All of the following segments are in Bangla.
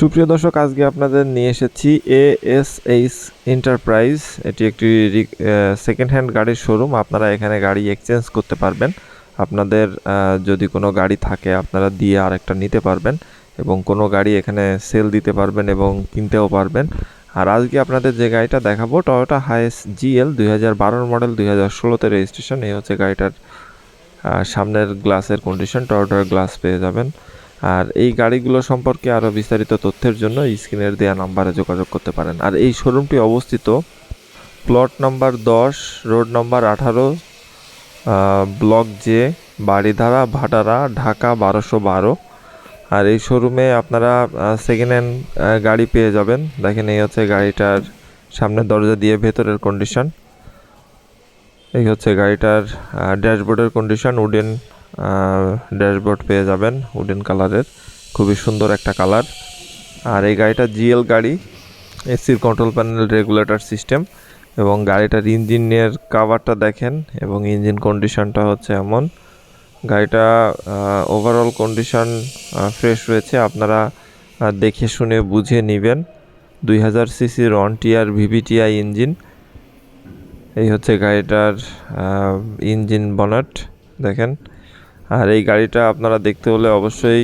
সুপ্রিয় দর্শক, আজকে আপনাদের নিয়ে এসেছি এ এস এইচ এন্টারপ্রাইজ এটি একটি সেকেন্ড হ্যান্ড গাড়ির শোরুম আপনারা এখানে গাড়ি এক্সচেঞ্জ করতে পারবেন। আপনাদের যদি কোনো গাড়ি থাকে, আপনারা দিয়ে আরেকটা নিতে পারবেন এবং কোনো গাড়ি এখানে সেল দিতে পারবেন এবং কিনতেও পারবেন। আর আজকে আপনাদের যে গাড়িটা দেখাবো টয়োটা হাইস জিএল দুই হাজার বারোর মডেল দুই হাজার ষোলোতে রেজিস্ট্রেশন এই হচ্ছে গাড়িটার সামনের গ্লাসের কন্ডিশন টয়োটার গ্লাস পেয়ে যাবেন। আর এই গাড়িগুলো সম্পর্কে আরও বিস্তারিত তথ্যের জন্য স্ক্রিনের দেওয়া নাম্বারে যোগাযোগ করতে পারেন। আর এই শোরুমটি অবস্থিত প্লট নাম্বার দশ, রোড নাম্বার আঠারো ব্লক জে বাড়িধারা ভাটারা, ঢাকা বারোশো বারো। আর এই শোরুমে আপনারা সেকেন্ড হ্যান্ড গাড়ি পেয়ে যাবেন। দেখেন এই হচ্ছে গাড়িটার সামনের দরজা দিয়ে ভেতরের কন্ডিশন এই হচ্ছে গাড়িটার ড্যাশবোর্ডের কন্ডিশন উডেন ড্যাশবোর্ড পেয়ে যাবেন, উডেন কালারের। খুবই সুন্দর একটা কালার। আর এই গাড়িটা জিএল গাড়ি, এসির কন্ট্রোল প্যানেল রেগুলেটর সিস্টেম এবং গাড়িটার ইঞ্জিনের কাভারটা দেখেন এবং ইঞ্জিন কন্ডিশনটা হচ্ছে এমন। গাড়িটা ওভারঅল কন্ডিশন ফ্রেশ রয়েছে। আপনারা দেখে শুনে বুঝে নেবেন। দুই হাজার সিসির অন টিআর ভিভিটিআই ইঞ্জিন এই হচ্ছে গাড়িটার ইঞ্জিন বনেট দেখেন। আর এই গাড়িটা আপনারা দেখতে হলে অবশ্যই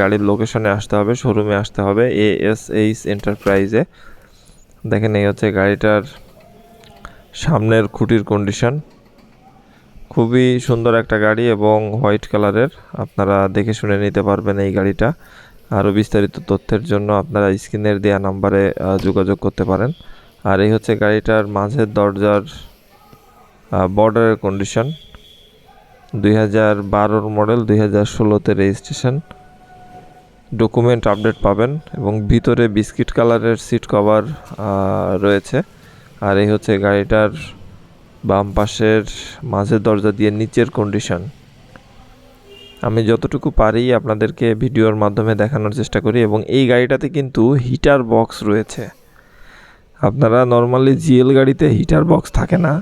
গাড়ির লোকেশনে আসতে হবে শোরুমে আসতে হবে এ এস এইচ এন্টারপ্রাইজে দেখেন, এই হচ্ছে গাড়িটার সামনের খুঁটির কন্ডিশন খুবই সুন্দর একটা গাড়ি এবং হোয়াইট কালারের আপনারা দেখে শুনে নিতে পারবেন এই গাড়িটা। আরও বিস্তারিত তথ্যের জন্য আপনারা স্ক্রিনের দেওয়া নাম্বারে যোগাযোগ করতে পারেন। আর এই হচ্ছে গাড়িটার মাঝের দরজার বর্ডারের কন্ডিশন দুই হাজার বারোর মডেল, দুই হাজার ষোলোতে রেজিস্ট্রেশন। ডকুমেন্ট আপডেট পাবেন এবং ভিতরে বিস্কিট কালারের সিট কভার রয়েছে। আর এই হচ্ছে গাড়িটার বাম পাশের মাঝের দরজা দিয়ে নিচের কন্ডিশন আমি যতটুকু পারি আপনাদেরকে ভিডিওর মাধ্যমে দেখানোর চেষ্টা করি এবং এই গাড়িটাতে কিন্তু হিটার বক্স রয়েছে। আপনারা নর্মালি জিএল গাড়িতে হিটার বক্স থাকে না।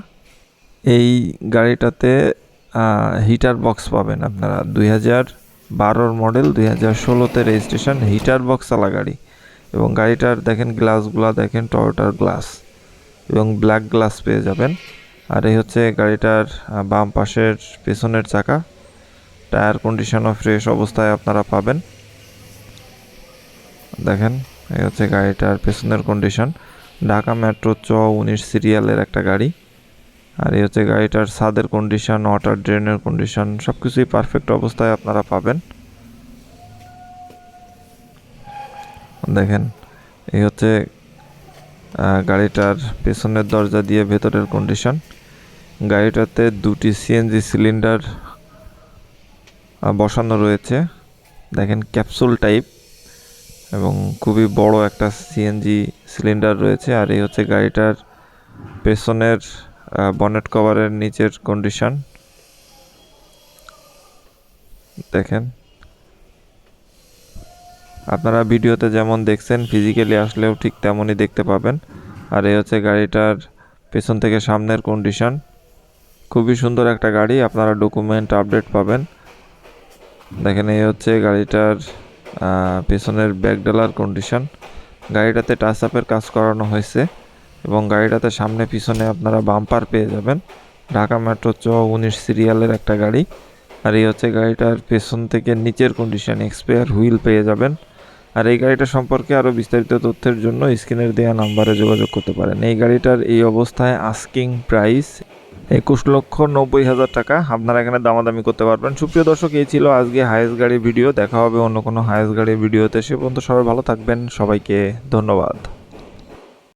এই গাড়িটাতে হিটার বক্স পাবেন আপনারা। দুই হাজার বারোর মডেল দুই হাজার ষোলোতে রেজিস্ট্রেশন হিটার বক্স চালা গাড়ি। এবং গাড়িটার দেখেন গ্লাসগুলো দেখেন টয়োটার গ্লাস এবং ব্ল্যাক গ্লাস পেয়ে যাবেন। আর এই হচ্ছে গাড়িটার বাম পাশের পেছনের চাকা। টায়ার কন্ডিশনও ফ্রেশ অবস্থায় আপনারা পাবেন। দেখেন, এই হচ্ছে গাড়িটার পেছনের কন্ডিশন ঢাকা মেট্রো চ উনিশ সিরিয়ালের একটা গাড়ি। আর এই হচ্ছে গাড়িটার ছাদের কন্ডিশন ওয়াটার ড্রেনের কন্ডিশন সব কিছুই পারফেক্ট অবস্থায় আপনারা পাবেন। দেখেন, এই হচ্ছে গাড়িটার পেছনের দরজা দিয়ে ভেতরের কন্ডিশন গাড়িটাতে দুটি সিএনজি সিলিন্ডার বসানো রয়েছে। দেখেন ক্যাপসুল টাইপ এবং খুবই বড় একটা সিএনজি সিলিন্ডার রয়েছে। আর এই হচ্ছে গাড়িটার পেছনের বনেট কভারের নিচের কন্ডিশন দেখেন। আপনারা ভিডিওতে যেমন দেখছেন ফিজিক্যালি আসলেও ঠিক তেমনই দেখতে পাবেন। আর এই হচ্ছে গাড়িটার পেছন থেকে সামনের কন্ডিশন খুবই সুন্দর একটা গাড়ি, আপনারা ডকুমেন্ট আপডেট পাবেন। দেখেন, এই হচ্ছে গাড়িটার পেছনের ব্যাকডালার কন্ডিশন গাড়িটাতে টাচ আপের কাজ করানো হয়েছে। এবং গাড়িটাতে সামনে পিছনে আপনারা বাম্পার পেয়ে যাবেন। ঢাকা মেট্রো চ উনিশ সিরিয়ালের একটা গাড়ি। আর এই হচ্ছে গাড়িটার পেছন থেকে নিচের কন্ডিশন এক্সপায়ার হুইল পেয়ে যাবেন। আর এই গাড়িটা সম্পর্কে আরও বিস্তারিত তথ্যের জন্য স্ক্রিনের দেওয়া নাম্বারে যোগাযোগ করতে পারেন। এই গাড়িটার এই অবস্থায় আস্কিং প্রাইস একুশ লক্ষ নব্বই হাজার টাকা। আপনারা এখানে দামাদামি করতে পারবেন। সুপ্রিয় দর্শক, এই ছিল আজকে হায়েস্ট গাড়ির ভিডিও দেখা হবে অন্য কোনো হায়েস্ট গাড়ির ভিডিওতে সে পর্যন্ত সবাই ভালো থাকবেন। সবাইকে ধন্যবাদ।